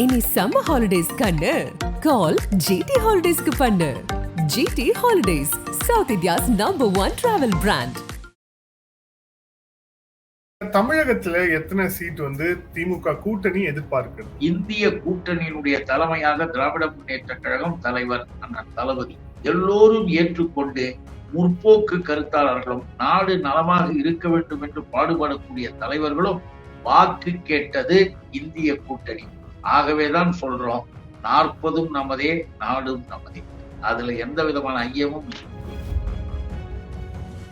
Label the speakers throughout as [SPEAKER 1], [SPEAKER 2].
[SPEAKER 1] இனி summer holidays கண்ணு. கால் GT ஹாலிடேஸ்க்கு பண்ணு. GT holidays South India's number one travel brand
[SPEAKER 2] தமிழகத்துல எத்தனை சீட் வந்து திமுக கூட்டணி எதிர்பார்க்கிறது?
[SPEAKER 3] இந்திய கூட்டணியினுடைய தலைமையாக திராவிட முன்னேற்ற கழகம் தலைவர் அண்ணன் தளபதி எல்லோரும் ஏற்றுக்கொண்டு முற்போக்கு கருத்தாளர்களும் நாடு நலமாக இருக்க வேண்டும் என்று பாடுபடக்கூடிய தலைவர்களும் வாக்கு கேட்டது இந்திய கூட்டணி. ஆகவேதான் சொல்றோம் நாற்பதும் நமதே நாடும் நமதே. அதுல எந்த விதமான ஐயமும் இல்லை.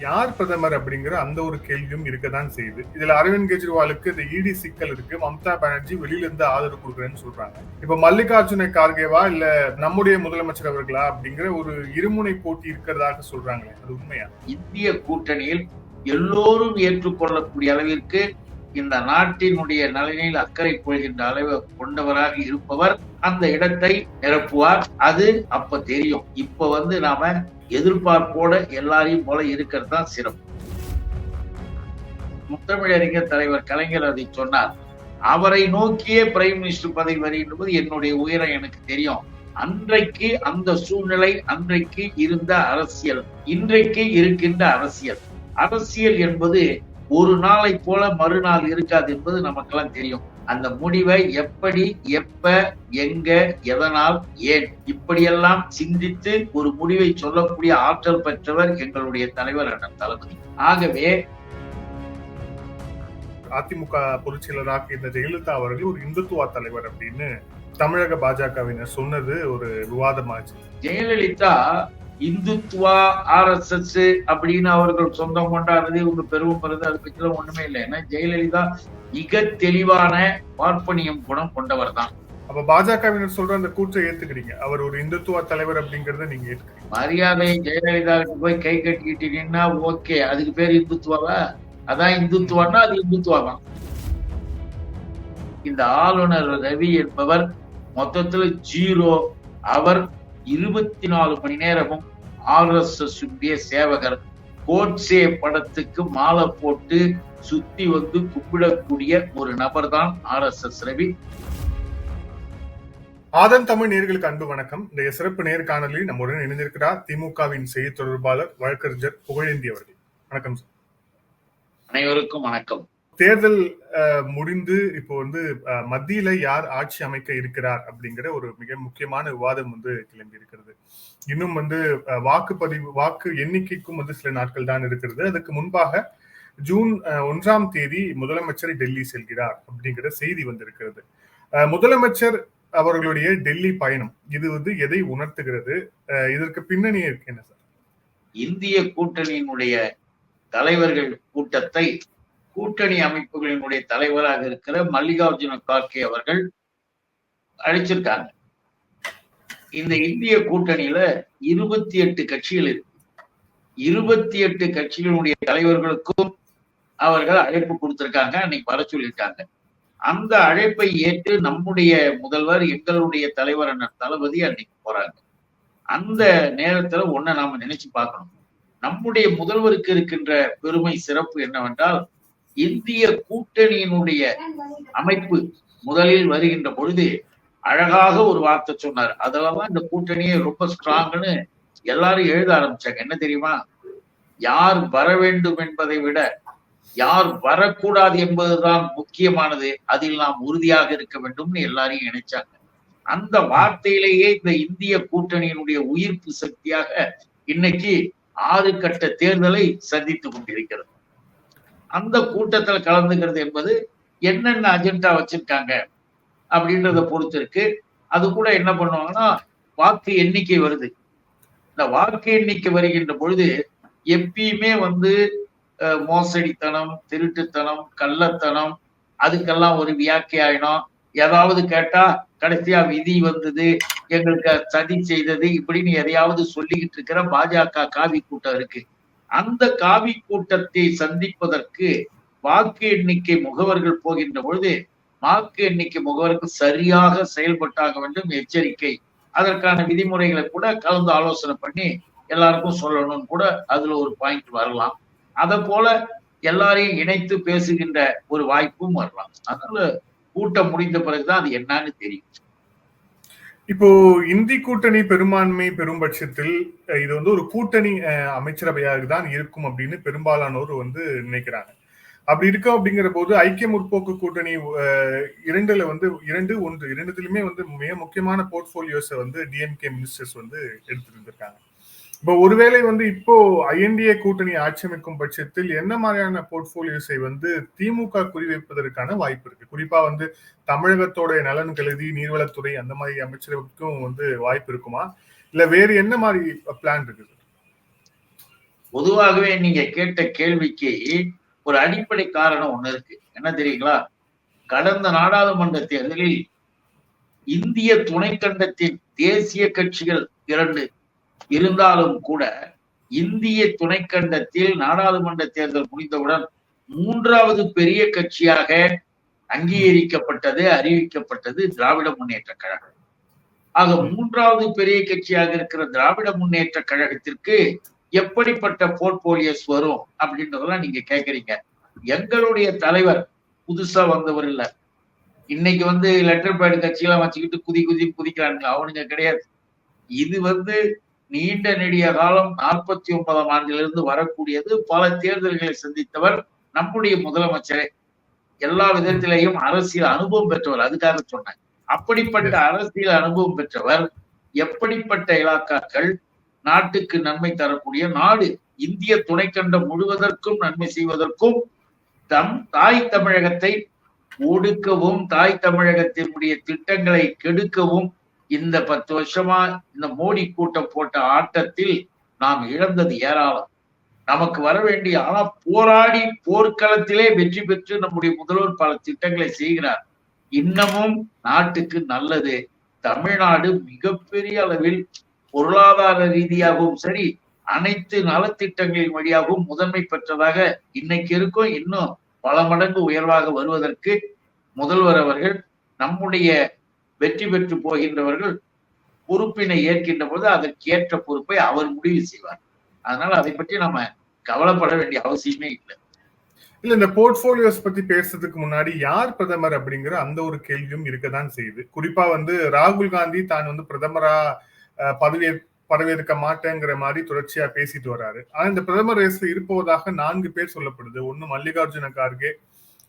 [SPEAKER 2] யார் பிரதமர் அப்படிங்கிற அந்த ஒரு கேள்வியும் இருக்கதான் செய்யுது. இதுல அரவிந்த் கெஜ்ரிவாலுக்கு இந்த இடி சிக்கல் இருக்கு மம்தா பானர்ஜி வெளியில இருந்து ஆதரவு கொடுக்குறேன்னு சொல்றாங்க. இப்ப மல்லிகார்ஜுன கார்கேவா இல்ல நம்முடைய முதலமைச்சர் அவர்களா அப்படிங்கிற ஒரு இருமுனை போட்டி இருக்கிறதாக சொல்றாங்களே அது உண்மையா?
[SPEAKER 3] இந்திய கூட்டணியில் எல்லோரும் ஏற்றுக்கொள்ளக்கூடிய அளவிற்கு இந்த நாட்டினுடைய நலனில் அக்கறை கொள்கின்ற அளவு கொண்டவராக இருப்பவர் அந்த இடத்தை நிரப்புவார். அது அப்ப தெரியும். இப்ப வந்து நாம எதிர்பார்ப்போட எல்லாரையும் போல இருக்கிறது தான் சிறப்பு. முத்தமிழறிஞர் தலைவர் கலைஞர் அதை சொன்னார். அவரை நோக்கியே பிரைம் மினிஸ்டர் பதவி வருகின்றது என்னுடைய உயரம் எனக்கு தெரியும். அன்றைக்கு அந்த சூழ்நிலை அன்றைக்கு இருந்த அரசியல் இன்றைக்கு இருக்கின்ற அரசியல். அரசியல் என்பது ஒரு நாளை போல மறுநாள் இருக்காது என்பது நமக்கெல்லாம் தெரியும். அந்த முடிவை எப்படி எப்ப எங்க எதனால் ஏன்? இப்படியெல்லாம் சிந்தித்து ஒரு முடிவை சொல்லக்கூடிய ஆற்றல் பெற்றவர் எங்களுடைய தலைவர் அண்ணன் தளபதி. ஆகவே
[SPEAKER 2] அதிமுக பொதுச் செயலராக இருந்த ஜெயலலிதா அவர்கள் ஒரு இந்துத்துவா தலைவர் அப்படின்னு தமிழக பாஜகவினர் சொன்னது ஒரு விவாதமாச்சு.
[SPEAKER 3] Jayalalithaa Hindutva R S S அப்படின்னு அவர்கள் சொந்தம் கொண்டாடுறது இவங்க பெருமை பெறுது அதை பற்றிலாம் ஒண்ணுமே இல்லை. ஏன்னா ஜெயலலிதா மிக தெளிவான பார்ப்பனியம் குணம் கொண்டவர் தான்.
[SPEAKER 2] அப்ப பாஜகவினர் சொல்ற அந்த கூற்றை ஏத்துக்கிறீங்க. அவர் ஒரு இந்துத்துவா தலைவர் அப்படிங்கறத நீங்க ஏத்துக்கிறீங்க.
[SPEAKER 3] மரியாதை ஜெயலலிதாவுக்கு போய் கை கட்டிக்கிட்டீங்கன்னா ஓகே. அதுக்கு பேர் இந்துத்துவாவா? அதான் இந்துத்துவான்னா அது இந்துத்துவாதான் இந்த ஆளுநர் ரவி என்பவர் மொத்தத்துல ஜீரோ. அவர் இருபத்தி நாலு மணி நேரமும் ஆர் எஸ் எஸ் சேவகர் கோட்சே படத்துக்கு மாலை போட்டு சுத்தி வந்து கும்பிடக்கூடிய ஒரு நபர் தான் R S S Ravi.
[SPEAKER 2] Aadhan Tamil நேர்களுக்கு அன்பு வணக்கம். இந்த சிறப்பு நேர்காணலில் நம்முடன் இணைந்திருக்கிறார் திமுகவின் செய்தி தொடர்பாளர் வழக்கறிஞர் புகழேந்தி அவர்கள். வணக்கம் சார்.
[SPEAKER 3] அனைவருக்கும் வணக்கம்.
[SPEAKER 2] தேர்தல் முடிந்து இப்போ வந்து மத்தியில யார் ஆட்சி அமைக்க இருக்கிறார் அப்படிங்கிற ஒரு மிக முக்கியமான விவாதம் வந்து கிளம்பி இருக்கிறது. இன்னும் வந்து வாக்குப்பதிவு வாக்கு எண்ணிக்கைக்கும் வந்து சில நாட்கள் தான் இருக்கிறது. அதுக்கு முன்பாக ஜூன் ஒன்றாம் தேதி முதலமைச்சர் டெல்லி செல்கிறார் அப்படிங்கிற செய்தி வந்திருக்கிறது. முதலமைச்சர் அவர்களுடைய டெல்லி பயணம் இது வந்து எதை உணர்த்துகிறது? இதற்கு பின்னணி இருக்கு என்ன சார்?
[SPEAKER 3] இந்திய கூட்டணியினுடைய தலைவர்கள் கூட்டத்தை கூட்டணி அமைப்புகளினுடைய தலைவராக இருக்கிற மல்லிகார்ஜுன கார்கே அவர்கள் அழைச்சிருக்காங்க. இந்த இந்திய கூட்டணியில இருபத்தி எட்டு கட்சிகள் இருக்கு. இருபத்தி எட்டு கட்சிகளுடைய தலைவர்களுக்கும் அவர்கள் அழைப்பு கொடுத்திருக்காங்க அன்னைக்கு வர சொல்லியிருக்காங்க. அந்த அழைப்பை ஏற்று நம்முடைய முதல்வர் எங்களுடைய தலைவர் அண்ணன் தளபதி அன்னைக்கு போறாங்க. அந்த நேரத்துல ஒன்ன நாம நினைச்சு பார்க்கணும். நம்முடைய முதல்வருக்கு இருக்கின்ற பெருமை சிறப்பு என்னவென்றால் இந்திய கூட்டணியினுடைய அமைப்பு முதலில் வருகின்ற பொழுது அழகாக ஒரு வார்த்தை சொன்னார். அதெல்லாம் இந்த கூட்டணியை ரொம்ப ஸ்ட்ராங்னு எல்லாரும் எழுத ஆரம்பிச்சாங்க. என்ன தெரியுமா? யார் வர வேண்டும் என்பதை விட யார் வரக்கூடாது என்பதுதான் முக்கியமானது. அதில் நாம் உறுதியாக இருக்க வேண்டும்னு எல்லாரையும் நினைச்சாங்க அந்த வார்த்தையிலேயே இந்த இந்திய கூட்டணியினுடைய உயிர்ப்பு சக்தியாக இன்னைக்கு ஆறு கட்ட தேர்தலை சந்தித்துக் கொண்டிருக்கிறது. அந்த கூட்டத்தில் கலந்துக்கிறது என்பது என்னென்ன அஜெண்டா வச்சிருக்காங்க அப்படின்றத பொறுத்து இருக்கு அது கூட என்ன பண்ணுவாங்கன்னா வாக்கு எண்ணிக்கை வருது. இந்த வாக்கு எண்ணிக்கை வருகின்ற பொழுது எப்பயுமே வந்து மோசடித்தனம் திருட்டுத்தனம் கள்ளத்தனம் அதுக்கெல்லாம் ஒரு வியாக்கியாயினம். ஏதாவது கேட்டா கடைசியா விதி வந்தது எங்களுக்கு சதி செய்தது இப்படின்னு எதையாவது சொல்லிக்கிட்டு இருக்கிற பாஜக காவி கூட்டம் இருக்கு. அந்த காவி கூட்டத்தை சந்திப்பதற்கு வாக்கு எண்ணிக்கை முகவர்கள் போகின்ற பொழுது வாக்கு எண்ணிக்கை முகவருக்கு சரியாக செயல்பட்டாக வேண்டும் எச்சரிக்கை. அதற்கான விதிமுறைகளை கூட கலந்து ஆலோசனை பண்ணி எல்லாருக்கும் சொல்லணும்னு கூட அதுல ஒரு பாயிண்ட் வரலாம். அதை போல எல்லாரையும் இணைத்து பேசுகின்ற ஒரு வாய்ப்பும் வரலாம். அதனால கூட்டம் முடிந்த பிறகுதான் அது என்னன்னு தெரியும்.
[SPEAKER 2] இப்போ இந்தி கூட்டணி பெரும்பான்மை பெரும் பட்சத்தில் இது வந்து ஒரு கூட்டணி அமைச்சரவையாக தான் இருக்கும் அப்படின்னு பெரும்பாலானோர் வந்து நினைக்கிறாங்க. அப்படி இருக்கும் அப்படிங்கிற போது ஐக்கிய முற்போக்கு கூட்டணி இரண்டுல வந்து இரண்டு ஒன்று இரண்டுத்திலுமே வந்து மிக முக்கியமான போர்ட்போலியோஸை வந்து டிஎம்கே மினிஸ்டர்ஸ் வந்து எடுத்திருந்திருக்காங்க இப்போ ஒருவேளை வந்து இப்போ ஐஎன்டிஏ கூட்டணி ஆட்சி அமைக்கும் பட்சத்தில் என்ன மாதிரியான போர்ட்போலியோஸை வந்து திமுக குறிவைப்பதற்கான வாய்ப்பு இருக்கு? குறிப்பா வந்து தமிழகத்தோட நலன் கருதி நீர்வளத்துறை அந்த மாதிரி அமைச்சர்களுக்கும் வந்து வாய்ப்பு இருக்குமா? இல்ல வேறு என்ன மாதிரி பிளான் இருக்குது
[SPEAKER 3] பொதுவாகவே நீங்க கேட்ட கேள்விக்கு ஒரு அடிப்படை காரணம் ஒண்ணு இருக்கு. என்ன தெரியுங்களா? கடந்த நாடாளுமன்ற தேர்தலில் இந்திய துணைக்கண்டத்தின் தேசிய கட்சிகள் இரண்டு இருந்தாலும் கூட இந்திய துணைக்கண்டத்தில் நாடாளுமன்ற தேர்தல் முடிந்தவுடன் மூன்றாவது பெரிய கட்சியாக அங்கீகரிக்கப்பட்டது அறிவிக்கப்பட்டது திராவிட முன்னேற்ற கழகம். ஆக மூன்றாவது பெரிய கட்சியாக இருக்கிற திராவிட முன்னேற்ற கழகத்திற்கு எப்படிப்பட்ட போர்ட்போலியோஸ் வரும் அப்படின்றதெல்லாம் நீங்க கேக்குறீங்க. எங்களுடைய தலைவர் புதுசா வந்தவர் இல்ல. இன்னைக்கு வந்து லெட்டர் பேட் கட்சியெல்லாம் வச்சுக்கிட்டு குதி குதி குதிக்கிறானுங்க. அவனுங்க கிடையாது. இது வந்து நீண்ட நெடிய காலம் நாற்பத்தி ஒன்பதாம் ஆண்டிலிருந்து வரக்கூடியது பல தேர்தல்களை சந்தித்தவர் நம்முடைய முதலமைச்சரே. எல்லா விதத்திலையும் அரசியல் அனுபவம் பெற்றவர் அதுக்காக சொன்னேன். அப்படிப்பட்ட அரசியல் அனுபவம் பெற்றவர் எப்படிப்பட்ட இலாக்காக்கள் நாட்டுக்கு நன்மை தரக்கூடிய நாடு இந்திய துணைக்கண்டம் முழுவதற்கும் நன்மை செய்வதற்கும் தம் தாய் தமிழகத்தை ஒடுக்கவும் தாய் தமிழகத்தினுடைய திட்டங்களை கெடுக்கவும் இந்த பத்து வருஷமா இந்த மோடி கூட்டம் போட்ட ஆட்டத்தில் நாம் இழந்தது ஏராளம். நமக்கு வர வேண்டிய ஆனா போராடி போர்க்களத்திலே வெற்றி பெற்று நம்முடைய முதல்வர் பல திட்டங்களை செய்கிறார். இன்னமும் நாட்டுக்கு நல்லது. தமிழ்நாடு மிகப்பெரிய அளவில் பொருளாதார ரீதியாகவும் சரி அனைத்து நலத்திட்டங்களின் வழியாகவும் முதன்மை பெற்றதாக இன்னைக்கு இருக்கும். இன்னும் பல மடங்கு உயர்வாக வருவதற்கு முதல்வர் அவர்கள் நம்முடைய வெற்றி பெற்று போகின்றவர்கள் பொறுப்பினை ஏற்கின்ற போது அதற்கேற்ற பொறுப்பை அவர் முடிவு செய்வார். அதனால அதை பற்றி நம்ம கவலைப்பட வேண்டிய அவசியமே இல்லை.
[SPEAKER 2] இல்ல இந்த போர்ட்போலியோஸ் பத்தி பேசுறதுக்கு முன்னாடி யார் பிரதமர் அப்படிங்கிற அந்த ஒரு கேள்வியும் இருக்கதான் செய்யுது. குறிப்பா வந்து ராகுல் காந்தி தான் வந்து பிரதமரா பதவியே பதவியேற்க மாட்டேங்கிற மாதிரி தொடர்ச்சியா பேசிட்டு வர்றாரு ஆனா இந்த பிரதமர் ரேஸ்ல இருப்பதாக நான்கு பேர் சொல்லப்படுது. ஒன்னு மல்லிகார்ஜுன கார்கே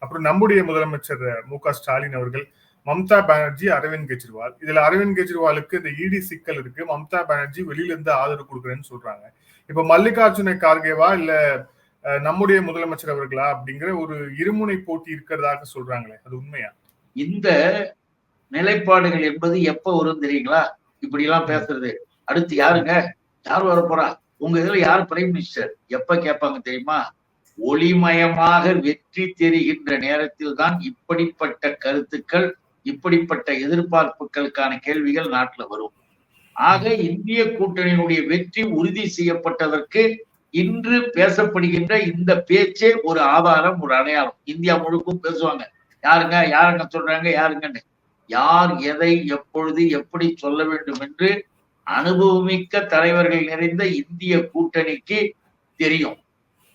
[SPEAKER 2] அப்புறம் நம்முடைய முதலமைச்சர் மு க ஸ்டாலின் அவர்கள். மம்தா பானர்ஜி அரவிந்த் கெஜ்ரிவால். இதுல அரவிந்த் கெஜ்ரிவாலுக்கு இந்த இடி சிக்கல் இருக்கு. மம்தா பானர்ஜி வெளியில இருந்து ஆதரவு கொடுக்குறேன்னு சொல்றாங்க. இப்ப மல்லிகார்ஜுன கார்கேவா இல்ல நம்முடைய முதலமைச்சர் அவர்களா அப்படிங்கிற ஒரு இருமுனை போட்டி இருக்கிறதாக சொல்றாங்களே. அது உண்மையா?
[SPEAKER 3] இந்த நிலைப்பாடுகள் என்பது எப்ப வரும் தெரியுங்களா? இப்படி எல்லாம் பேசுறது. அடுத்து யாருங்க? யார் வர போறா உங்க இதுல யார் பிரைம் மினிஸ்டர்? எப்ப கேட்பாங்க தெரியுமா? ஒளிமயமாக வெற்றி தெரிகின்ற நேரத்தில் தான் இப்படிப்பட்ட கருத்துக்கள் இப்படிப்பட்ட எதிர்பார்ப்புகளுக்கான கேள்விகள் நாட்டுல வரும். ஆக இந்திய கூட்டணியினுடைய வெற்றி உறுதி செய்யப்பட்டதற்கு இன்று பேசப்படுகின்ற இந்த பேச்சே ஒரு ஆதாரம் ஒரு அடையாளம். இந்தியா முழுக்கும் பேசுவாங்க. யாருங்க? யாருங்க சொல்றாங்க? யாருங்கன்னு. யார் எதை எப்பொழுது எப்படி சொல்ல வேண்டும் என்று அனுபவமிக்க தலைவர்கள் நிறைந்த இந்திய கூட்டணிக்கு தெரியும்.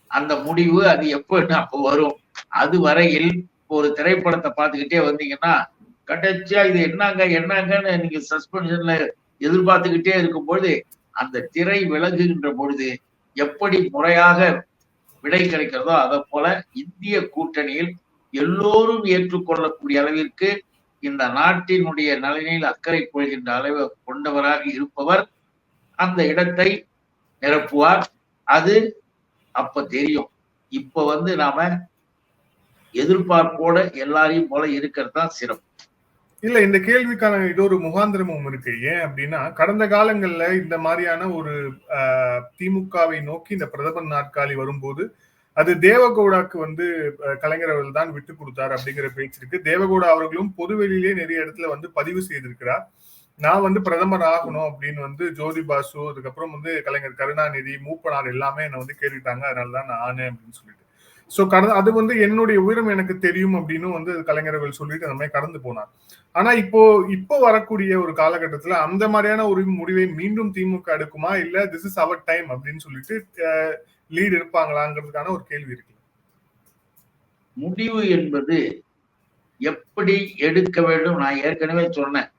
[SPEAKER 3] அந்த முடிவு அது எப்ப அப்போ வரும். அது வரையில் ஒரு திரைப்படத்தை பார்த்துக்கிட்டே வந்தீங்கன்னா கடைசியா இது என்னங்க என்னங்கன்னு நீங்க சஸ்பென்ஷன்ல எதிர்பார்த்துக்கிட்டே இருக்கும் பொழுது அந்த திரை விலகுகின்ற பொழுது எப்படி முறையாக விடை கிடைக்கிறதோ அதை போல இந்திய கூட்டணியில் எல்லோரும் ஏற்றுக்கொள்ளக்கூடிய அளவிற்கு இந்த நாட்டினுடைய நலனில் அக்கறை கொள்கின்ற அளவு கொண்டவராக இருப்பவர் அந்த இடத்தை நிரப்புவார். அது அப்ப தெரியும். இப்ப வந்து நாம எதிர்பார்ப்போட எல்லாரையும் போல இருக்கிறது தான் சிறப்பு.
[SPEAKER 2] இல்ல இந்த கேள்விக்கான இது ஒரு முகாந்திரமும் இருக்கு. ஏன் அப்படின்னா கடந்த காலங்கள்ல இந்த மாதிரியான ஒரு திமுகவை நோக்கி இந்த பிரதமர் நாற்காலி வரும்போது அது தேவகவுடாக்கு வந்து கலைஞர் அவர்கள் தான் விட்டு கொடுத்தார் அப்படிங்கிற பேச்சு இருக்கு. தேவகவுடா அவர்களும் பொதுவெளியிலே நிறைய இடத்துல வந்து பதிவு செய்திருக்கிறார். நான் வந்து பிரதமர் ஆகணும் அப்படின்னு வந்து ஜோதி பாசு அதுக்கப்புறம் வந்து கலைஞர் கருணாநிதி மூப்பனார் எல்லாமே என்னை வந்து கேட்டுட்டாங்க அதனாலதான் நான் ஆனேன் அப்படின்னு சொல்லிட்டு. சோ கடந்த அது வந்து என்னுடைய உயரம் எனக்கு தெரியும் அப்படின்னு வந்து கலைஞர்கள் சொல்லிட்டு அந்த மாதிரி கடந்து போனார் ஆனா இப்போ இப்போ வரக்கூடிய ஒரு காலகட்டத்துல அந்த மாதிரியான ஒரு முடிவை மீண்டும் திமுக எடுக்குமா? இல்ல திஸ் இஸ் அவர் டைம் அப்படின்னு சொல்லிட்டு லீட் இருப்பாங்களாங்கிறதுக்கான ஒரு கேள்வி இருக்கு.
[SPEAKER 3] முடிவு என்பது எப்படி எடுக்க வேண்டும்? நான் ஏற்கனவே சொன்னேன்.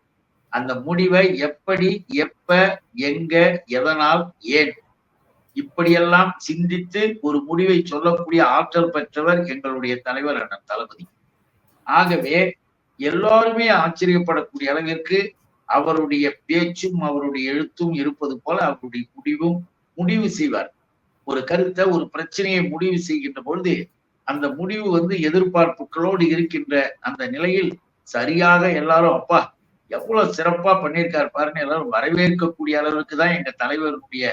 [SPEAKER 3] அந்த முடிவை எப்படி எப்ப எங்க எதனால் ஏன்? இப்படியெல்லாம் சிந்தித்து ஒரு முடிவை சொல்லக்கூடிய ஆற்றல் பெற்றவர் எங்களுடைய தலைவர் அண்ணன் தளபதி. ஆகவே எல்லாருமே ஆச்சரியப்படக்கூடிய அளவிற்கு அவருடைய பேச்சும் அவருடைய எழுத்தும் இருப்பது போல அவருடைய முடிவும் முடிவு செய்வார். ஒரு கருத்தை ஒரு பிரச்சனையை முடிவு செய்கின்ற பொழுது அந்த முடிவு வந்து எதிர்பார்ப்புகளோடு இருக்கின்ற அந்த நிலையில் சரியாக எல்லாரும் அப்பா எவ்வளவு சிறப்பா பண்ணியிருக்காரு பாருன்னு எல்லாரும் வரவேற்கக்கூடிய அளவுக்கு தான் எங்க தலைவருடைய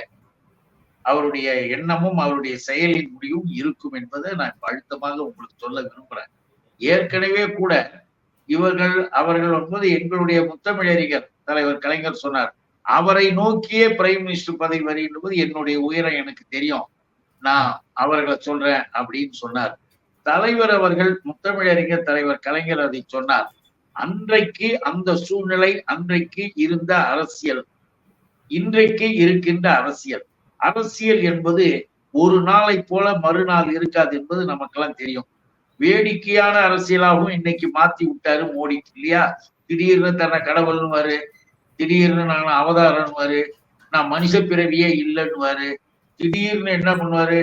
[SPEAKER 3] அவருடைய எண்ணமும் அவருடைய செயலின் முடிவும் இருக்கும் என்பதை நான் அழுத்தமாக உங்களுக்கு சொல்ல விரும்புறேன். ஏற்கனவே கூட இவர்கள் அவர்கள் என்பது எங்களுடைய முத்தமிழறிஞர் தலைவர் கலைஞர் சொன்னார் அவரை நோக்கியே பிரைம் மினிஸ்டர் பதவி வருகின்றது என்னுடைய உயரம் எனக்கு தெரியும். நான் அவர்களை சொல்றேன் அப்படின்னு சொன்னார். தலைவர் அவர்கள் முத்தமிழறிஞர் தலைவர் கலைஞர் அதை சொன்னார். அன்றைக்கு அந்த சூழ்நிலை அன்றைக்கு இருந்த அரசியல் இன்றைக்கு இருக்கின்ற அரசியல். அரசியல் என்பது ஒரு நாளை போல மறுநாள் இருக்காது என்பது நமக்கெல்லாம் தெரியும். வேடிக்கையான அரசியலாகவும் இன்னைக்கு மாத்தி விட்டாரு மோடி இல்லையா? திடீர்னு தன்னை கடவுள்னுவாரு திடீர்னு நான் அவதாரம்னுவாரு நான் மனுஷ பிறவியே இல்லைன்னுவாரு திடீர்னு என்ன பண்ணுவாரு?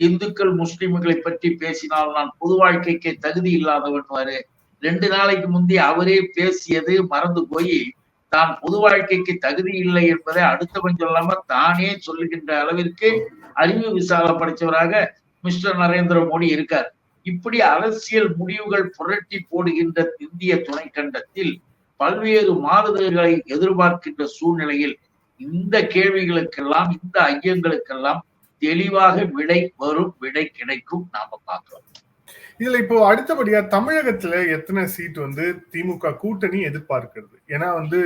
[SPEAKER 3] இந்துக்கள் முஸ்லிம்களை பற்றி பேசினால் நான் பொது வாழ்க்கைக்கு தகுதி இல்லாதவன்வாரு ரெண்டு நாளைக்கு முந்தி அவரே பேசியது மறந்து போய் தான் பொது வாழ்க்கைக்கு தகுதி இல்லை என்பதை அடுத்தவன் சொல்லாம தானே சொல்லுகின்ற அளவிற்கு அறிவு விசால படைச்சவராக மிஸ்டர் நரேந்திர மோடி இருக்கார். இப்படி அரசியல் முடிவுகள் புரட்டி போடுகின்ற இந்திய துணைக்கண்டத்தில் பல்வேறு மாறுதல்களை எதிர்பார்க்கின்ற சூழ்நிலையில் இந்த கேள்விகளுக்கெல்லாம் இந்த ஐயங்களுக்கெல்லாம் தெளிவாக விடை வரும் விடை கிடைக்கும் நாம பார்க்கிறோம்.
[SPEAKER 2] இதுல இப்போ அடுத்தபடியா தமிழகத்துல எத்தனை சீட் வந்து திமுக கூட்டணி எதிர்பார்க்கிறது? ஏன்னா வந்து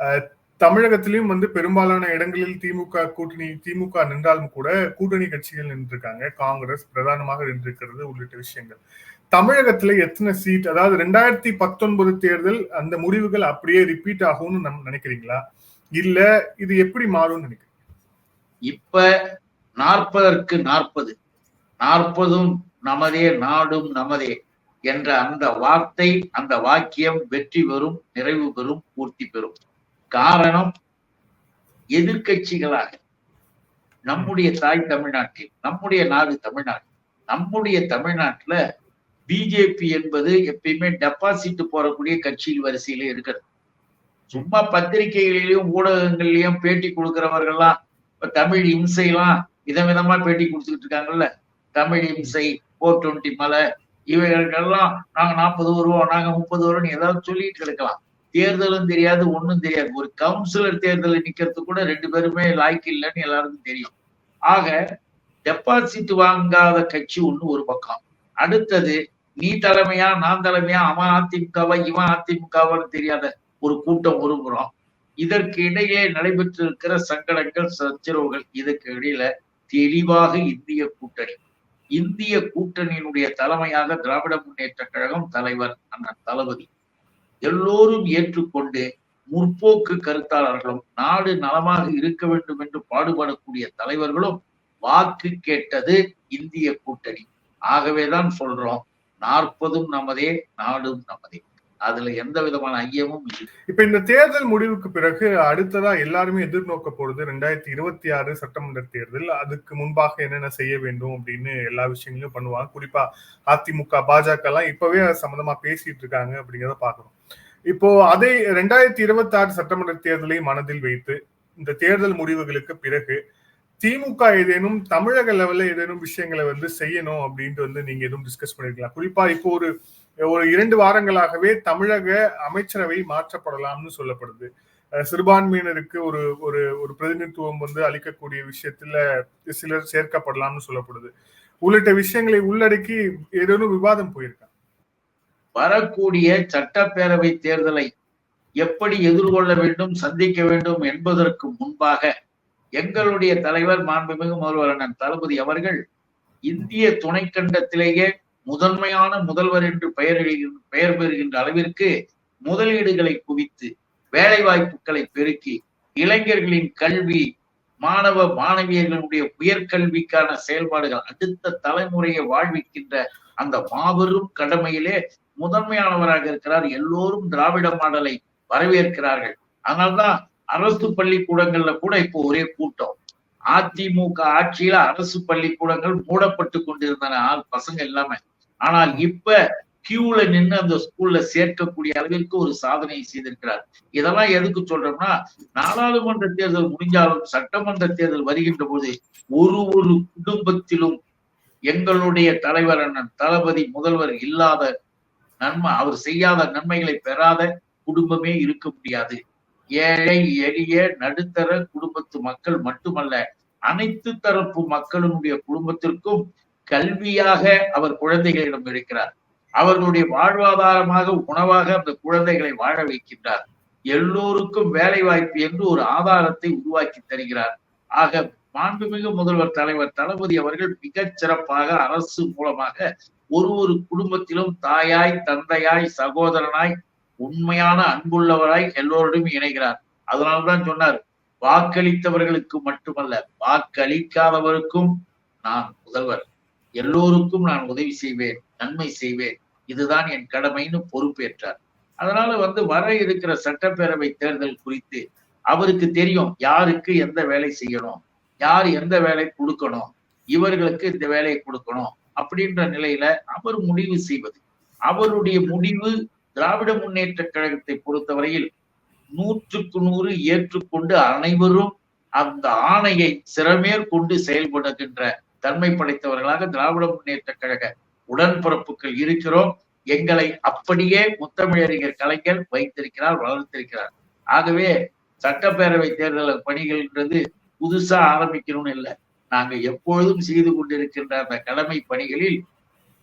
[SPEAKER 2] அஹ், தமிழகத்திலயும் வந்து பெரும்பாலான இடங்களில் திமுக கூட்டணி திமுக நின்றாலும் கூட கூட்டணி கட்சிகள் நின்றிருக்காங்க. காங்கிரஸ் பிரதானமாக நின்றிருக்கிறது உள்ளிட்ட விஷயங்கள். தமிழகத்துல எத்தனை சீட் அதாவது ரெண்டாயிரத்தி பத்தொன்பது தேர்தல் அந்த முடிவுகள் அப்படியே ரிப்பீட் ஆகும்னு நம்ம நினைக்கிறீங்களா? இல்ல இது எப்படி மாறும்னு நினைக்கிறீங்க?
[SPEAKER 3] இப்ப நாற்பதற்கு நாற்பது. நாற்பதும் நமதே நாடும் நமதே என்ற அந்த வார்த்தை அந்த வாக்கியம் வெற்றி பெறும் நிறைவு பெறும் பூர்த்தி பெறும். காரணம் எதிர்க்கட்சிகளாக நம்முடைய தாய் தமிழ்நாட்டில் நம்முடைய நாடு தமிழ்நாடு நம்முடைய தமிழ்நாட்டுல பிஜேபி என்பது எப்பயுமே டெபாசிட் போறக்கூடிய கட்சியில் வரிசையில இருக்கிறது. சும்மா பத்திரிகைகளிலும் ஊடகங்கள்லயும் பேட்டி கொடுக்கிறவர்கள்லாம் இப்ப தமிழ் இம்சைலாம் விதவிதமா பேட்டி கொடுத்துக்கிட்டு இருக்காங்கல்ல? தமிழ் இம்சை ஃபோர் டுவெண்ட்டி மலை இவைகளுக்கெல்லாம் நாங்க நாற்பது வருவோம் நாங்க முப்பது வருவோம் ஏதாவது சொல்லிட்டு கிடக்கலாம் தேர்தலும் தெரியாது ஒன்றும் தெரியாது. ஒரு கவுன்சிலர் தேர்தலில் நிக்கிறதுக்கு கூட ரெண்டு பேருமே லாய்க்கு இல்லைன்னு எல்லாருக்கும் தெரியும். ஆக டெபாசிட் வாங்காத கட்சி ஒண்ணு ஒரு பக்கம். அடுத்தது நீ தலைமையா நான் தலைமையா அவன் அதிமுகவா இவன் அதிமுகவான்னு தெரியாத ஒரு கூட்டம் ஒரு புறம். இதற்கு இடையே நடைபெற்றிருக்கிற சங்கடங்கள் சச்சரவுகள் இதற்கு இடையில தெளிவாக இந்திய கூட்டணி. இந்திய கூட்டணியினுடைய தலைமையாக திராவிட முன்னேற்ற கழகம் தலைவர் அண்ணன் தளபதி. எல்லோரும் ஏற்றுக்கொண்டு முற்போக்கு கருத்தாளர்களும் நாடு நலமாக இருக்க வேண்டும் என்று பாடுபடக்கூடிய தலைவர்களும் வாக்கு கேட்டது இந்திய கூட்டணி. ஆகவேதான் சொல்றோம் நாற்பதும் நமதே நாடும் நமதே. அதுல எந்த விதமான ஐயமும்
[SPEAKER 2] இப்ப இந்த தேர்தல் முடிவுக்கு பிறகு அடுத்ததா எல்லாருமே எதிர்நோக்க போறது ரெண்டாயிரத்தி இருபத்தி ஆறு சட்டமன்ற தேர்தல் அதுக்கு முன்பாக என்னென்ன செய்ய வேண்டும் அப்படின்னு எல்லா விஷயங்களையும் பண்ணுவாங்க. குறிப்பா அதிமுக பாஜக எல்லாம் இப்பவே சம்மந்தமா சம்பந்தமா பேசிட்டு இருக்காங்க அப்படிங்கிறத பாக்குறோம் இப்போ அதே ரெண்டாயிரத்தி இருபத்தி ஆறு சட்டமன்ற தேர்தலை மனதில் வைத்து இந்த தேர்தல் முடிவுகளுக்கு பிறகு திமுக ஏதேனும் தமிழக லெவல்ல ஏதேனும் விஷயங்களை வந்து செய்யணும் அப்படின்ட்டு வந்து நீங்க எதுவும் டிஸ்கஸ் பண்ணிருக்கலாம். குறிப்பா இப்போ ஒரு ஒரு இரண்டு வாரங்களாகவே தமிழக அமைச்சரவை மாற்றப்படலாம்னு சொல்லப்படுது. சிறுபான்மையினருக்கு ஒரு ஒரு ஒரு பிரதிநிதித்துவம் வந்து அளிக்கக்கூடிய விஷயத்துல சிலர் சேர்க்கப்படலாம்னு சொல்லப்படுது. உள்ளிட்ட விஷயங்களை உள்ளடக்கி ஏதேனும் விவாதம் போயிருக்காங்க
[SPEAKER 3] வரக்கூடிய சட்டப்பேரவை தேர்தலை எப்படி எதிர்கொள்ள வேண்டும் சந்திக்க வேண்டும் என்பதற்கு முன்பாக எங்களுடைய தலைவர் மாண்புமிகு முதல்வர் அண்ணன் தளபதி அவர்கள் இந்திய துணைக்கண்டத்திலேயே முதன்மையான முதல்வர் என்று பெயர் பெயர் பெறுகின்ற அளவிற்கு முதலீடுகளை குவித்து வேலை வாய்ப்புகளை பெருக்கி இளைஞர்களின் கல்வி மாணவ மாணவியர்களுடைய உயர்கல்விக்கான செயல்பாடுகள் அடுத்த தலைமுறையை வாழ்விக்கின்ற அந்த மாபெரும் கடமையிலே முதன்மையானவராக இருக்கிறார். எல்லோரும் திராவிட மாடலை வரவேற்கிறார்கள். அதனால்தான் அரசு பள்ளிக்கூடங்கள்ல கூட இப்போ ஒரே கூட்டம். அதிமுக ஆட்சியில அரசு பள்ளிக்கூடங்கள் மூடப்பட்டு கொண்டிருந்தன. ஆள் பசங்க இல்லாம. ஆனால் இப்ப கியூல நின்று அந்த ஸ்கூல்ல சேர்க்கக்கூடிய அளவிற்கு ஒரு சாதனையை செய்திருக்கிறார். இதெல்லாம் எதுக்கு சொல்றோம்னா நாடாளுமன்ற தேர்தல் முடிஞ்சாலும் சட்டமன்ற தேர்தல் வருகின்ற போது ஒரு ஒரு குடும்பத்திலும் எங்களுடைய தலைவர் அண்ணன் தளபதி முதல்வர் இல்லாத நன்மை அவர் செய்யாத நன்மைகளை பெறாத குடும்பமே இருக்க முடியாது. ஏழை எளிய நடுத்தர குடும்பத்து மக்கள் மட்டுமல்ல அனைத்து தரப்பு மக்களுடைய குடும்பத்திற்கும் கல்வியாக அவர் குழந்தைகளிடம் இருக்கிறார். அவர்களுடைய வாழ்வாதாரமாக உணவாக அந்த குழந்தைகளை வாழ வைக்கின்றார். எல்லோருக்கும் வேலை வாய்ப்பு என்று ஒரு ஆதாரத்தை உருவாக்கி தருகிறார். ஆக மாண்புமிகு முதல்வர் தலைவர் தளபதி அவர்கள் மிகச் சிறப்பாக அரசு மூலமாக ஒரு ஒரு குடும்பத்திலும் தாயாய் தந்தையாய் சகோதரனாய் உண்மையான அன்புள்ளவராய் எல்லோருடன் இணைகிறார். அதனால்தான் சொன்னார் வாக்களித்தவர்களுக்கு மட்டுமல்ல வாக்களிக்காதவருக்கும் நான் முதல்வர். எல்லோருக்கும் நான் உதவி செய்வேன் நன்மை செய்வேன். இதுதான் என் கடமைன்னு பொறுப்பேற்றார். அதனால வந்து வர இருக்கிற சட்டப்பேரவை தேர்தல் குறித்து அவருக்கு தெரியும் யாருக்கு எந்த வேலை செய்யணும் யார் எந்த வேலை கொடுக்கணும் இவர்களுக்கு இந்த வேலையை கொடுக்கணும் அப்படின்ற நிலையில அவர் முடிவு செய்வது. அவருடைய முடிவு திராவிட முன்னேற்ற கழகத்தை பொறுத்தவரையில் நூற்றுக்கு நூறு ஏற்றுக்கொண்டு அனைவரும் அந்த ஆணையை சிறமேற்கொண்டு செயல்படுகின்ற தன்மை படைத்தவர்களாக திராவிட முன்னேற்ற கழக உடன்பிறப்புகள் இருக்கிறோம். எங்களை அப்படியே முத்தமிழறிஞர் கலைஞர் வைத்திருக்கிறார் வளர்த்திருக்கிறார். ஆகவே சட்டப்பேரவை தேர்தல் பணிகள்ன்றது புதுசா ஆரம்பிக்கணும்னு இல்லை. நாங்க எப்பொழுதும் செய்து கொண்டிருக்கின்ற அந்த கடமை பணிகளில்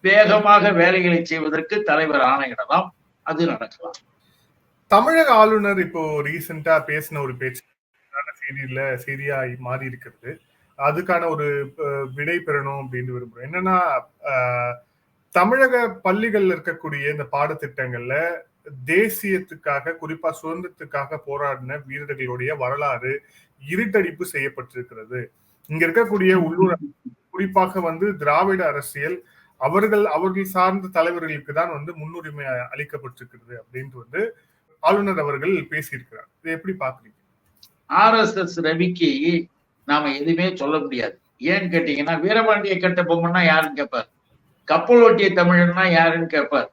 [SPEAKER 3] வேகமாக வேலைகளை செய்வதற்கு தலைவர் ஆணையிடலாம். அது நடக்கலாம்.
[SPEAKER 2] தமிழக ஆளுநர் இப்போ ரீசெண்டா பேசின ஒரு பேச்சு செய்தியில செய்தியா மாறி இருக்கிறது. அதுக்கான ஒரு விடை பெறணும் அப்படின்னு விரும்புறோம். என்னன்னா தமிழக பள்ளிகள்ல இருக்கக்கூடிய இந்த பாடத்திட்டங்கள்ல தேசியத்துக்காக குறிப்பா சுதந்திரத்துக்காக போராடின வீரர்களுடைய வரலாறு இருட்டடிப்பு செய்யப்பட்டிருக்கிறது. இங்க இருக்கக்கூடிய உள்ளூர் குறிப்பாக வந்து திராவிட அரசியல் அவர்கள் அவர்கள் சார்ந்த தலைவர்களுக்கு தான் வந்து முன்னுரிமை அளிக்கப்பட்டிருக்கிறது அப்படின்ட்டு வந்து ஆளுநர் அவர்கள் பேசியிருக்கிறார். இதை எப்படி பாக்குறீங்க
[SPEAKER 3] ஆர் எஸ் எஸ் ரவிக்கு நாம எதுவுமே சொல்ல முடியாது. ஏன்னு கேட்டீங்கன்னா வீரபாண்டிய கட்ட பொம்மன்னா யாருன்னு கேட்பார் கப்பல் ஓட்டிய தமிழன்னா யாருன்னு கேட்பார்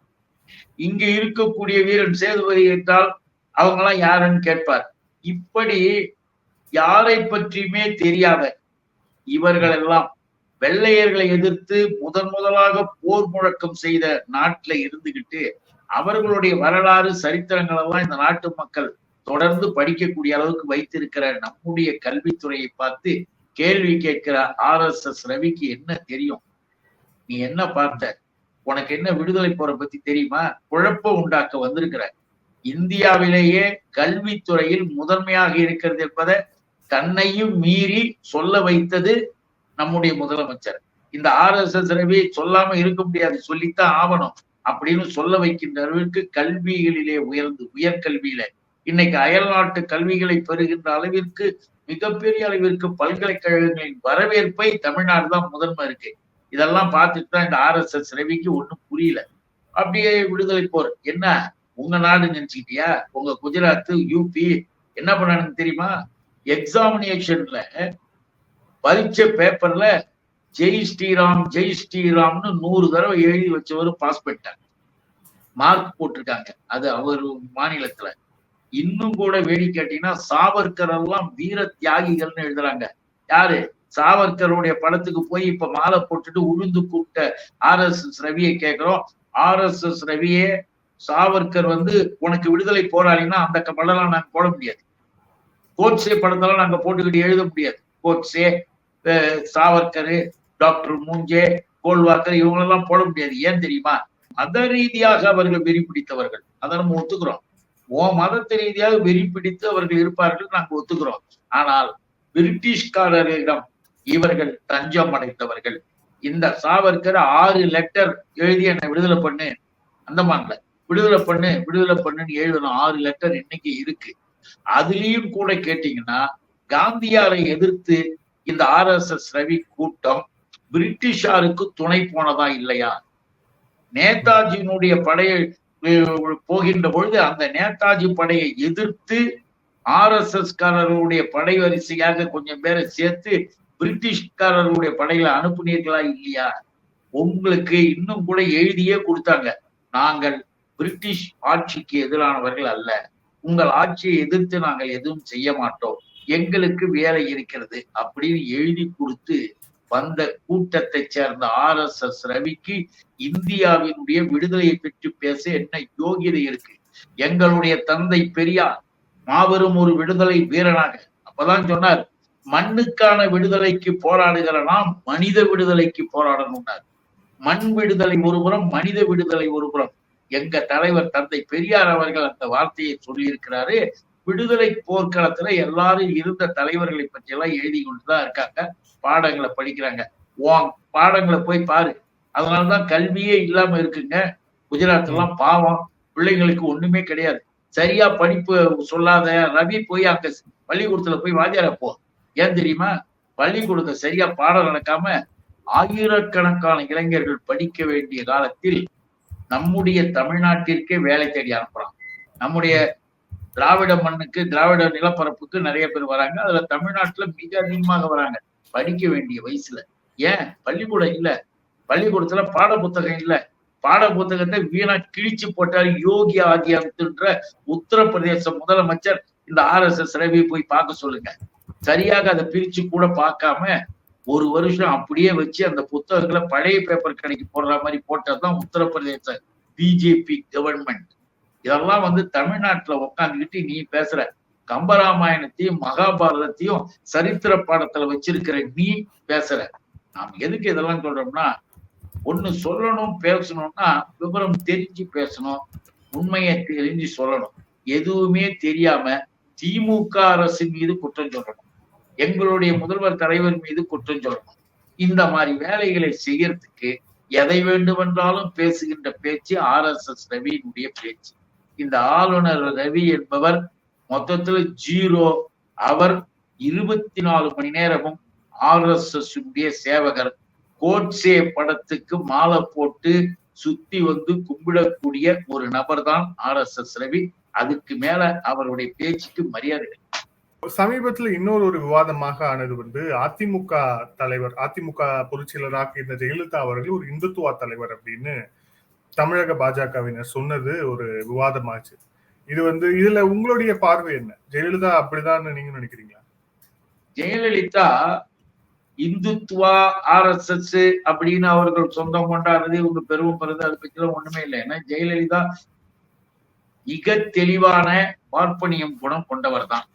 [SPEAKER 3] இங்க இருக்கக்கூடிய வீரன் சேதுபதி இருந்தால் அவங்க எல்லாம் யாருன்னு கேட்பார். இப்படி யாரை பற்றியுமே தெரியாத இவர்கள் எல்லாம் வெள்ளையர்களை எதிர்த்து முதன் முதலாக போர் முழக்கம் செய்த நாட்டுல இருந்துகிட்டு அவர்களுடைய வரலாறு சரித்திரங்கள் எல்லாம் இந்த நாட்டு மக்கள் தொடர்ந்து படிக்கக்கூடிய அளவுக்கு வைத்திருக்கிற நம்முடைய கல்வித்துறையை பார்த்து கேள்வி கேட்கிற ஆர் எஸ் எஸ் ரவிக்கு என்ன தெரியும்? நீ என்ன பார்த்த? உனக்கு என்ன விடுதலை போற பத்தி தெரியுமா? குழப்பம் உண்டாக்க வந்திருக்கிற. இந்தியாவிலேயே கல்வித்துறையில் முதன்மையாக இருக்கிறது என்பதை தன்னையும் மீறி சொல்ல வைத்தது நம்முடைய முதலமைச்சர். இந்த ஆர் எஸ் எஸ் ரவி சொல்லாம இருக்க முடியாது சொல்லித்தான் ஆவணும் அப்படின்னு சொல்ல வைக்கின்ற அளவிற்கு கல்விகளிலே உயர்ந்து உயர்கல்வியில இன்னைக்கு அயல் நாட்டு கல்விகளை பெறுகின்ற அளவிற்கு மிகப்பெரிய அளவிற்கு பல்கலைக்கழகங்களின் வரவேற்பை தமிழ்நாடு தான் முதன்மை இருக்கு. இதெல்லாம் பார்த்துட்டு தான் இந்த ஆர் எஸ் எஸ் ரவிக்கு ஒன்றும் புரியல. அப்படியே விடுதலை போர். என்ன? உங்க நாடு நினைச்சுக்கிட்டியா? உங்க குஜராத் யூபி என்ன பண்ணானுங்க தெரியுமா? எக்ஸாமினேஷன்ல பரீட்சை பேப்பர்ல ஜெய் ஸ்ரீராம் ஜெய் ஸ்ரீராம்னு நூறு தடவை எழுதி வச்சவரும் பாஸ் பண்ணிட்டாங்க மார்க் போட்டிருக்காங்க. அது அவர் மாநிலத்துல. இன்னும் கூட வேடிக்கை கேட்டீங்கன்னா சாவர்கர் எல்லாம் வீர தியாகிகள்னு எழுதுறாங்க. யாரு? சாவர்கருடைய படத்துக்கு போய் இப்ப மாலை போட்டுட்டு உழுந்து கூப்பிட்ட ஆர் எஸ் எஸ் ரவியை கேட்கிறோம். ஆர் எஸ் எஸ் ரவியே சாவர்கர் வந்து உனக்கு விடுதலை போராளினா அந்த படம்லாம் நாங்க போட முடியாது. கோட்ஸே படத்தெல்லாம் நாங்க போட்டுக்கிட்டு எழுத முடியாது. கோட்ஸே சாவர்கரு டாக்டர் மூஞ்சே கோல்வாக்கர் இவங்களெல்லாம் போட முடியாது. ஏன் தெரியுமா? மத ரீதியாக அவர்கள் வெறி பிடித்தவர்கள். அதை நம்ம ஒத்துக்கிறோம். ஓ மதத்தை ரீதியாக வெறி பிடித்து அவர்கள் இருப்பார்கள் நாங்கள் ஒத்துக்கிறோம். ஆனால் பிரிட்டிஷ்காரர்களிடம் இவர்கள் தஞ்சம் அடைந்தவர்கள். இந்த சாவர்கர் ஆறு லெட்டர் எழுதி என்னை விடுதலை பண்ணு. அந்தமான்ல விடுதலை பண்ணு விடுதலை பண்ணுன்னு எழுதணும். ஆறு லெட்டர் இன்னைக்கு இருக்கு. அதுலயும் கூட கேட்டீங்கன்னா காந்தியாரை எதிர்த்து இந்த ஆர் எஸ் எஸ் ரவி கூட்டம் பிரிட்டிஷாருக்கு துணை போனதா இல்லையா? நேதாஜியினுடைய படையை போகின்ற பொழுது அந்த நேதாஜி படையை எதிர்த்து ஆர் எஸ் எஸ் காரர்களுடைய படை வரிசையாக கொஞ்சம் பேரை சேர்த்து பிரிட்டிஷ்காரர்களுடைய படைகளை அனுப்புனீர்களா இல்லையா? உங்களுக்கு இன்னும் கூட எழுதியே கொடுத்தாங்க. நாங்கள் பிரிட்டிஷ் ஆட்சிக்கு எதிரானவர்கள் அல்ல. உங்கள் ஆட்சியை எதிர்த்து நாங்கள் எதுவும் செய்ய மாட்டோம். எங்களுக்கு வேலை இருக்கிறது அப்படின்னு எழுதி கொடுத்து வந்த கூட்டத்தை சேர்ந்த ஆர் எஸ் எஸ் ரவிக்கு இந்தியாவினுடைய விடுதலையை பற்றி பேச என்ன யோகியதை இருக்கு? எங்களுடைய தந்தை பெரியார் மாபெரும் ஒரு விடுதலை வீரனாக. அப்பதான் சொன்னார் மண்ணுக்கான விடுதலைக்கு போராடுகிற நாம் மனித விடுதலைக்கு போராடணும்னார். மண் விடுதலை ஒருபுறம் மனித விடுதலை ஒருபுறம் எங்க தலைவர் தந்தை பெரியார் அவர்கள் அந்த வார்த்தையை சொல்லியிருக்கிறாரு. விடுதலை போர்க்களத்துல எல்லாரும் இருந்த தலைவர்களை பற்றி எல்லாம் எழுதி கொண்டுதான் இருக்காங்க. பாடங்களை படிக்கிறாங்க. உன் பாடங்களை போய் பாரு. அதனாலதான் கல்வியே இல்லாம இருக்குங்க. குஜராத் எல்லாம் பாவம். பிள்ளைங்களுக்கு ஒண்ணுமே கிடையாது. சரியா படிப்பு சொல்லாத ரவி போய் அங்க பள்ளிக்கூடத்துல போய் வாத்தியார போ. ஏன் தெரியுமா? பள்ளிக்கூடத்தை சரியா பாடம் நடக்காம ஆயிரக்கணக்கான இளைஞர்கள் படிக்க வேண்டிய காலத்தில் நம்முடைய தமிழ்நாட்டிற்கே வேலை தேடி அனுப்புறான். நம்முடைய திராவிட மண்ணுக்கு திராவிட நிலப்பரப்புக்கு நிறைய பேர் வராங்க. அதுல தமிழ்நாட்டுல மிக அதிகமாக வராங்க. படிக்க வேண்டிய வயசுல. ஏன்? பள்ளிக்கூடம் இல்ல. பள்ளிக்கூடத்துல பாட புத்தகம் இல்ல. பாட புத்தகத்தை வீணா கிழிச்சு போட்டார் யோகி ஆதித்யன்ற உத்தரப்பிரதேச முதலமைச்சர் இந்த ஆர் எஸ் எஸ் ரவி போய் பார்க்க சொல்லுங்க. சரியாக அதை பிரிச்சு கூட பார்க்காம ஒரு வருஷம் அப்படியே வச்சு அந்த புத்தகங்களை பழைய பேப்பர் கடைக்கு போடுற மாதிரி போட்டதுதான் உத்தரப்பிரதேச பிஜேபி கவர்மெண்ட் இதெல்லாம் வந்து தமிழ்நாட்டுல உட்காந்துக்கிட்டு நீ பேசுற கம்பராமாயணத்தையும் மகாபாரதத்தையும் சரித்திர பாடத்துல வச்சிருக்கிற நீ பேசுற. நாம் எதுக்கு இதெல்லாம் சொல்றோம்னா ஒண்ணு சொல்லணும் பேசணும்னா விவரம் தெரிஞ்சு பேசணும். உண்மையை தெரிஞ்சு சொல்லணும். எதுவுமே தெரியாம திமுக அரசு மீது குற்றம் சொல்லணும். எங்களுடைய முதல்வர் தலைவர் மீது குற்றம் சொல்லணும். இந்த மாதிரி வேலைகளை செய்யறதுக்கு எதை வேண்டுமென்றாலும் பேசுகின்ற பேச்சு ஆர் எஸ் எஸ் ரவியினுடைய பேச்சு. இந்த ஆளுநர் ரவி என்பவர் மொத்தத்துல ஜீரோ. அவர் இருபத்தி நாலு மணி நேரமும் ஆர் எஸ் எஸ் உடைய சேவகர். கோட்சே படத்துக்கு மாலை போட்டு சுத்தி வந்து கும்பிடக்கூடிய ஒரு நபர் தான் ஆர் எஸ் எஸ் ரவி. அதுக்கு மேல அவருடைய பேச்சுக்கு மரியாதை சமீபத்தில்
[SPEAKER 2] சமீபத்துல இன்னொரு ஒரு விவாதமாக ஆனது வந்து அதிமுக தலைவர் அதிமுக பொதுச்செயலராக இருந்த ஜெயலலிதா அவர்கள் ஒரு இந்துத்துவா தலைவர் அப்படின்னு தமிழக பாஜகவினர் சொன்னது ஒரு விவாதமாச்சு. இது வந்து இதுல உங்களுடைய பார்வை என்ன? ஜெயலலிதா அப்படிதான் நீங்க நினைக்கிறீங்களா?
[SPEAKER 3] Jayalalithaa Hindutva R S S அப்படின்னு அவர்கள் சொந்தம் கொண்டாடுறது இவங்க பெருமைப்படுறது அதை பற்றிலாம் ஒண்ணுமே இல்லை. ஏன்னா ஜெயலலிதா மிக தெளிவான பார்ப்பனியம் குணம் கொண்டவர் தான்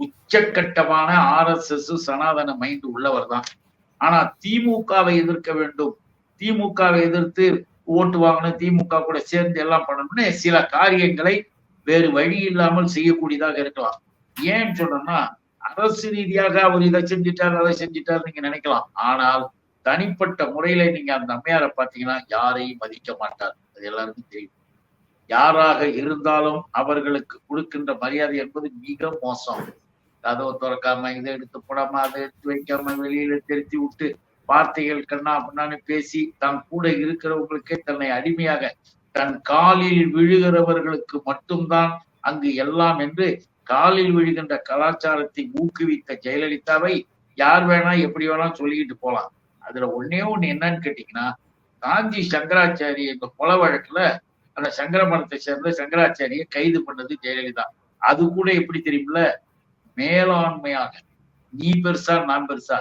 [SPEAKER 3] உச்சக்கட்டமான ஆர் எஸ் எஸ் சனாதன மைண்ட் உள்ளவர் தான் ஆனா திமுகவை எதிர்க்க வேண்டும். திமுகவை எதிர்த்து ஓட்டு வாங்கணும். திமுக கூட சேர்ந்து எல்லாம் பண்ணணும்னு சில காரியங்களை வேறு வழி இல்லாமல் செய்யக்கூடியதாக இருக்கலாம். ஏன்னு சொன்னோம்னா அரசு ரீதியாக அவர் இதை செஞ்சுட்டார் அதை செஞ்சிட்டார் நீங்க நினைக்கலாம். ஆனால் தனிப்பட்ட முறையில நீங்க அந்த அம்மையாரை பாத்தீங்கன்னா யாரையும் மதிக்க மாட்டார். அது எல்லாருக்கும் தெரியும். யாராக இருந்தாலும் அவர்களுக்கு கொடுக்கின்ற மரியாதை என்பது மிக மோசம். கதவை திறக்காம இதை எடுத்து போடாம அதை எடுத்து வைக்காம வெளியில திருத்தி விட்டு வார்த்தைகள் கண்ணா அப்படின்னு பேசி தன் கூட இருக்கிறவங்களுக்கே தன்னை அடிமையாக தன் காலில் விழுகிறவர்களுக்கு மட்டும்தான் அங்கு எல்லாம் என்று காலில் விழுகின்ற கலாச்சாரத்தை ஊக்குவித்த ஜெயலலிதாவை யார் வேணா எப்படி வேணா சொல்லிக்கிட்டு போலாம். அதுல ஒன்னே ஒண்ணு என்னன்னு கேட்டீங்கன்னா காஞ்சி சங்கராச்சாரி இந்த கொலை வழக்குல அந்த சங்கர மடத்தை சேர்ந்த சங்கராச்சாரியை கைது பண்ணது ஜெயலலிதா. அது கூட எப்படி தெரியுமில்ல மேலாண்மையாக. நீ பெருசா நான் பெருசா.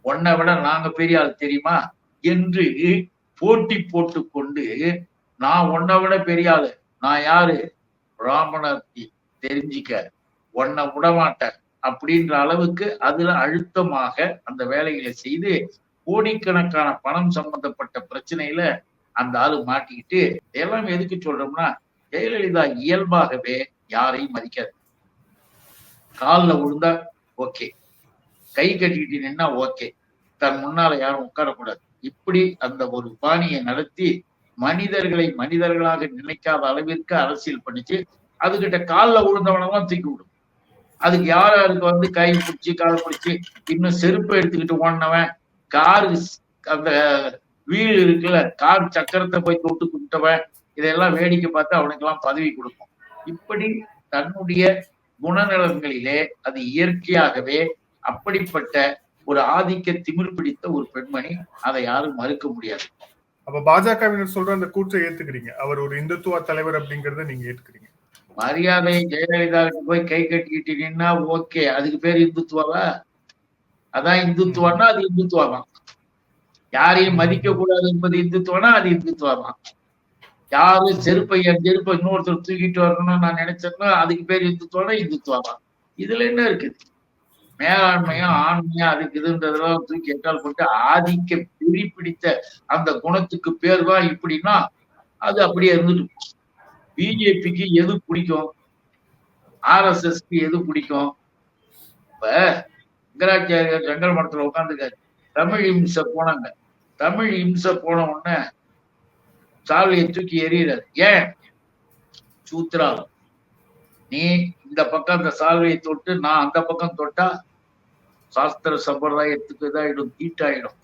[SPEAKER 3] உன்னை விட நாங்க பெரிய ஆள் தெரியுமா? என்று போட்டி போட்டு கொண்டு நான் உன்னை விட பெரிய ஆளு. நான் யாரு? பிராமணத்தை தெரிஞ்சிக்க. உன்னை விடமாட்டேன். அப்படின்ற அளவுக்கு அதுல அழுத்தமாக அந்த வேலைகளை செய்து கோடிக்கணக்கான பணம் சம்பந்தப்பட்ட பிரச்சனையில அந்த ஆளு மாட்டிக்கிட்டு எல்லாம் எதுக்கு சொல்றோம்னா ஜெயலலிதா இயல்பாகவே யாரையும் மதிக்காது. காலில் விழுந்தா ஓகே. கை கட்டிக்கிட்டு நின்னா ஓகே. தன் முன்னால யாரும் உட்காரக்கூடாது. இப்படி அந்த ஒரு பாணியை நடத்தி மனிதர்களை மனிதர்களாக நினைக்காத அளவிற்கு அரசியல் பண்ணிச்சு. அதுகிட்ட காலில் விழுந்தவனெல்லாம் தூக்கி விடும். அதுக்கு யார் யாருக்கு வந்து கை பிடிச்சி கால் பிடிச்சி இன்னும் செருப்பை எடுத்துக்கிட்டு ஓடினவன் காரு அந்த வீடு இருக்குல்ல கார் சக்கரத்தை போய் தொட்டு குட்டவன் இதெல்லாம் வேடிக்கை பார்த்து அவனுக்கெல்லாம் பதவி கொடுக்கும் இப்படி தன்னுடைய குணநலன்களிலே அது இயற்கையாகவே அப்படிப்பட்ட ஒரு ஆதிக்க திமிர் பிடித்த ஒரு பெண்மணி அதை யாரும் மறுக்க முடியாது.
[SPEAKER 2] அப்ப பாஜகவினர் சொல்ற அந்த கூற்றை ஏத்துக்கிறீங்க. அவர் ஒரு இந்துத்துவ தலைவர் அப்படிங்கறத நீங்க ஏத்துக்கிறீங்க.
[SPEAKER 3] மரியாதை ஜெயலலிதாவுக்கு போய் கை கட்டிக்கிட்டு நின்னா ஓகே அதுக்கு பேர் இந்துத்துவாவா? அதான் இந்துத்துவம்னா அது இந்துத்துவம்? யாரையும் மதிக்க கூடாது என்பது இந்துத்துவம்னா அது இந்துத்துவம்? யாரும் செருப்பை என் செருப்பை இன்னொருத்தர் தூக்கிட்டு வரணும்னு நான் நினைச்சேன்னா அதுக்கு பேர் இந்துத்துவம்னா இந்துத்துவம்? இதுல என்ன இருக்குது? மேலாண்மையும் ஆண்மையும் அதுக்கு இதுன்றதெல்லாம் தூக்கி எட்டால் போட்டு ஆதிக்க பிரி பிடித்த அந்த குணத்துக்கு பேர் தான் இப்படின்னா அது அப்படியே இருந்துட்டு பிஜேபிக்கு எது பிடிக்கும்? ஆர்எஸ்எஸ்க்கு எது பிடிக்கும்? இப்ப சங்கராச்சாரியர் ஜங்கல் மரத்துல உட்காந்துருக்காரு தமிழ் இம்ச போனாங்க தமிழ் இம்ச போன உடனே சாவலியை தூக்கி எறிகிறார். ஏன்? சூத்திராலம் நீ இந்த பக்கம் அந்த சால்வையை தொட்டு நான் அந்த பக்கம் தொட்டா சாஸ்திர சம்பிரதாயத்துக்கு இதாயிடும் தீட்டாயிடும்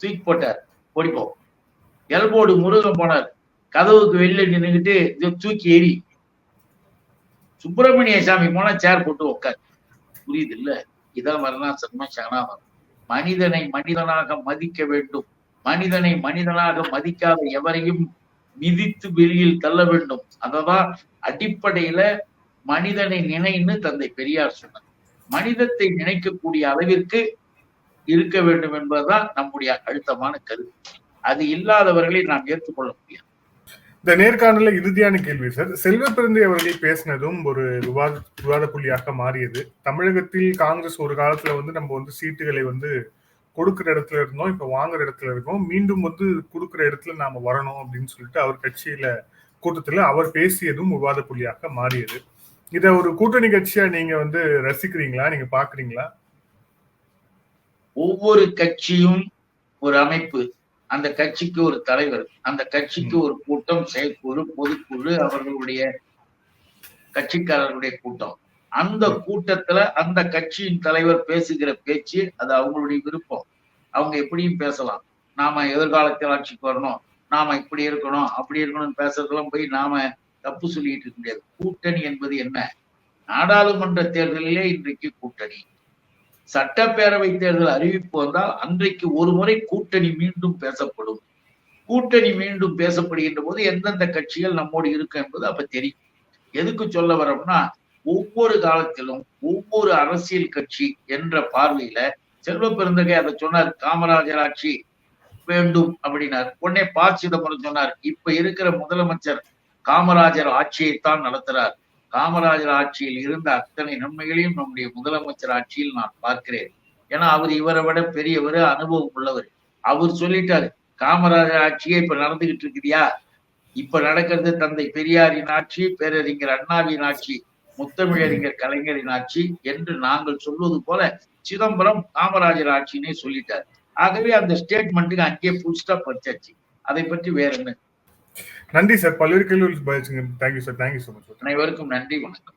[SPEAKER 3] தூக்கி போட்டார். ஓடிப்போம் எல்போடு முருகன் போனார். கதவுக்கு வெளியில நின்னுகிட்டு இதை தூக்கி எறி. சுப்பிரமணிய சாமி போனா சேர் போட்டு உட்கார் புரியுது இல்ல இதான் வரலாம் சன்மா சகனாவரம் மனிதனை மனிதனாக மதிக்க வேண்டும். மனிதனை மனிதனாக மதிக்காத எவரையும் மிதித்து வெளியில் தள்ள வேண்டும். அததான் அடிப்படையில மனிதனை நினைன்னு தந்தை பெரியார் சொன்னார். மனிதத்தை நினைக்கக்கூடிய அளவிற்கு இருக்க வேண்டும் என்பதுதான் நம்முடைய அழுத்தமான கருத்து. அது இல்லாதவர்களை நாம் ஏற்றுக்கொள்ள முடியாது.
[SPEAKER 2] இந்த நேர்காணல இறுதியான கேள்வி சார். செல்வ பிறந்தை அவர்கள் பேசினதும் ஒரு விவாத விவாத புள்ளியாக மாறியது. தமிழகத்தில் காங்கிரஸ் ஒரு காலத்துல வந்து நம்ம வந்து சீட்டுகளை வந்து கொடுக்குற இடத்துல இருந்தோம் இப்ப வாங்குற இடத்துல இருக்கோம். மீண்டும் வந்து கொடுக்குற இடத்துல நாம வரணும் அப்படின்னு சொல்லிட்டு அவர் கட்சியில கூட்டத்துல அவர் பேசியதும் விவாத புள்ளியாக மாறியது. இத ஒரு கூட்டணி கட்சியா நீங்க வந்து ரசிக்கிறீங்களா? நீங்க பாக்குறீங்களா?
[SPEAKER 3] ஒவ்வொரு கட்சியும் ஒரு அமைப்பு. அந்த கட்சிக்கு ஒரு தலைவர். அந்த கட்சிக்கு ஒரு கூட்டம் செயற்குழு பொதுக்குழு அவர்களுடைய கட்சிக்காரர்களுடைய கூட்டம். அந்த கூட்டத்துல அந்த கட்சியின் தலைவர் பேசுகிற பேச்சு அது அவங்களுடைய விருப்பம். அவங்க எப்படியும் பேசலாம். நாம எதிர்காலத்தில் ஆட்சிக்கு வரணும். நாம இப்படி இருக்கணும் அப்படி இருக்கணும்னு பேசுறதெல்லாம் போய் நாம தப்பு சொல்லிட்டு இருக்க முடியாது கூட்டணி என்பது என்ன? நாடாளுமன்ற தேர்தலிலே இன்றைக்கு கூட்டணி. சட்டப்பேரவை தேர்தல் அறிவிப்பு வந்தால் அன்றைக்கு ஒரு முறை கூட்டணி மீண்டும் பேசப்படும். கூட்டணி மீண்டும் பேசப்படுகின்ற போது எந்தெந்த கட்சிகள் நம்மோடு இருக்கு என்பது அப்ப தெரியும். எதுக்கு சொல்ல வரோம்னா ஒவ்வொரு காலத்திலும் ஒவ்வொரு அரசியல் கட்சி என்ற பார்வையில செல்வ பெருந்தகை அதை சொன்னார் காமராஜர் ஆட்சி வேண்டும் அப்படின்னார். உடனே ப. சிதம்பரம் சொன்னார் இப்ப இருக்கிற முதலமைச்சர் காமராஜர் ஆட்சியைத்தான் நடத்துறார். காமராஜர் ஆட்சியில் இருந்த அத்தனை நன்மைகளையும் நம்முடைய முதலமைச்சர் ஆட்சியில் நான் பார்க்கிறேன். ஏன்னா அவர் இவரை விட பெரியவர் அனுபவம் உள்ளவர். அவர் சொல்லிட்டாரு காமராஜர் ஆட்சியே இப்ப நடந்துகிட்டு இருக்குதியா இப்ப நடக்கிறது தந்தை பெரியாரின் ஆட்சி பேரறிஞர் அண்ணாவின் ஆட்சி முத்தமிழறிஞர் கலைஞரின் ஆட்சி என்று நாங்கள் சொல்வது போல சிதம்பரம் காமராஜர் ஆட்சினே சொல்லிட்டார். ஆகவே அந்த ஸ்டேட்மெண்ட்டுக்கு அங்கேயே ஃபுல் ஸ்டாப் வச்சாச்சு. அதை பற்றி வேற என்ன
[SPEAKER 2] நன்றி சார். பல்வேறு கேள்விகள் thank you sir thank you so much
[SPEAKER 3] அனைவருக்கும் நன்றி வணக்கம்.